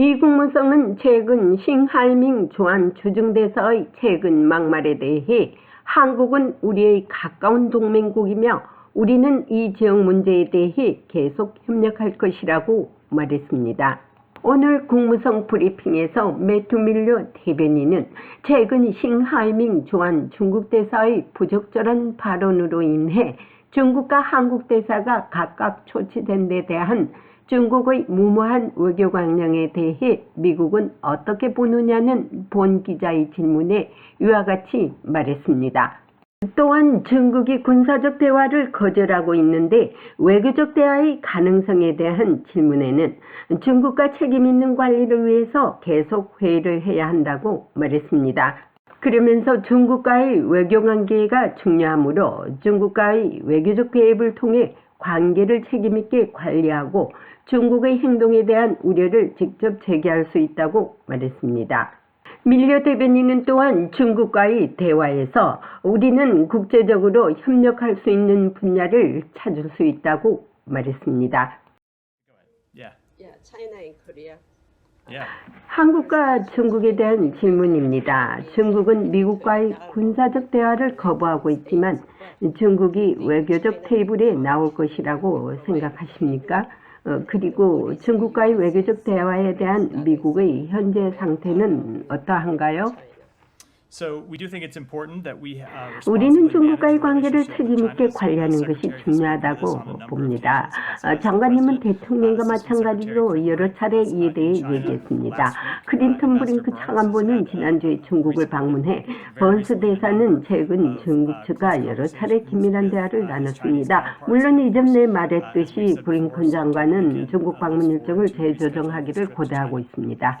미 국무성은 최근 싱하이밍 주한 주중대사의 최근 막말에 대해 한국은 우리의 가까운 동맹국이며 우리는 이 지역 문제에 대해 계속 협력할 것이라고 말했습니다. 오늘 국무성 브리핑에서 밀려 대변인은 최근 싱하이밍 주한 중국 대사의 부적절한 발언으로 인해 중국과 한국 대사가 각각 초치된 데 대한 중국의 무모한 외교 강령에 대해 미국은 어떻게 보느냐는 본 기자의 질문에 이와 같이 말했습니다. 또한 중국이 군사적 대화를 거절하고 있는데 외교적 대화의 가능성에 대한 질문에는 중국과 책임 있는 관리를 위해서 계속 회의를 해야 한다고 말했습니다. 그러면서 중국과의 외교 관계가 중요하므로 중국과의 외교적 개입을 통해 관계를 책임있게 관리하고 중국의 행동에 대한 우려를 직접 제기할 수 있다고 말했습니다. 밀려 대변인은 또한 중국과의 대화에서 우리는 국제적으로 협력할 수 있는 분야를 찾을 수 있다고 말했습니다. Yeah, Yeah, 한국과 중국에 대한 질문입니다. 중국은 미국과의 군사적 대화를 거부하고 있지만 중국이 외교적 테이블에 나올 것이라고 생각하십니까? 어, 그리고 중국과의 외교적 대화에 대한 미국의 현재 상태는 어떠한가요? 우리는 중국과의 관계를 책임 있게 China. 관리하는 것이 중요하다고 봅니다. 어, 장관님은 대통령과 uh, 마찬가지로 여러 차례 이에 대해 얘기했습니다. 클린턴 Uh, 브링크 차관보는 지난주에 uh, 중국을 방문해 번스 대사는 최근 uh, 중국 측과 여러 차례 긴밀한 대화를 uh, 나눴습니다. 물론 이전 내 counterparts. 말했듯이 Uh, 브링컨 장관은 중국 uh, 방문 일정을 재조정하기를 고대하고. 있습니다.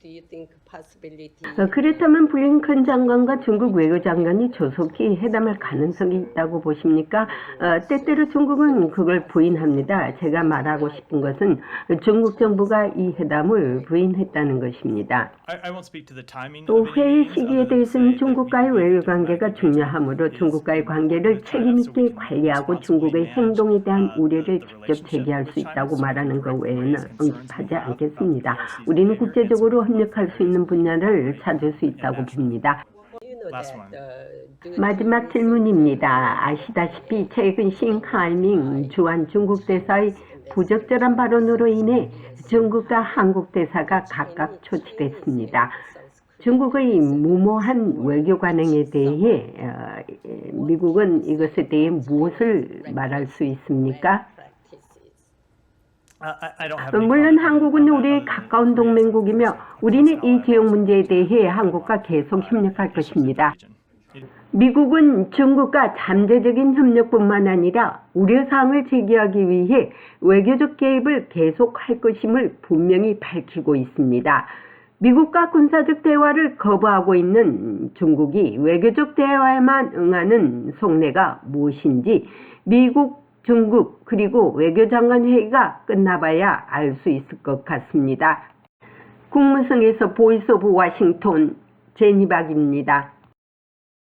Do you think possibility? 어, 그렇다면 블링컨 장관과 중국 외교장관이 조속히 회담할 가능성이 있다고 보십니까? 어, 때때로 중국은 그걸 부인합니다. 제가 말하고 싶은 것은 중국 정부가 이 회담을 부인했다는 것입니다. I, I won't speak to the timing 또 회의 시기에 대해서는 중국과의 believe 외교 that 관계가 diplomatic 중요하므로 중국과의 관계를 책임있게 관리하고 중국의 행동에 대한 uh, 우려를 직접 제기할 수 있다고 말하는 것 외에는 about 않겠습니다. 우리는 국제적으로 협력할 수 있는 분야를 찾을 수 있다고 봅니다. 마지막 질문입니다. 아시다시피 최근 싱하이밍 주한 중국 대사의 부적절한 발언으로 인해 중국과 한국 대사가 각각 초치됐습니다. 중국의 무모한 외교 관행에 대해 어, 미국은 이것에 대해 무엇을 말할 수 있습니까? 물론 한국은 than 가까운 동맹국이며 우리는 이 지역 문제에 대해 한국과 계속 협력할 것입니다. 미국은 중국과 잠재적인 협력뿐만 아니라 우려사항을 제기하기 위해 외교적 개입을 계속할 것임을 분명히 밝히고 있습니다. 미국과 군사적 대화를 거부하고 있는 중국이 외교적 대화에만 응하는 속내가 무엇인지 미국, 중국, 그리고 외교장관 회의가 끝나봐야 알 수 있을 것 같습니다. 국무성에서 보이스 오브 워싱턴 제니박입니다.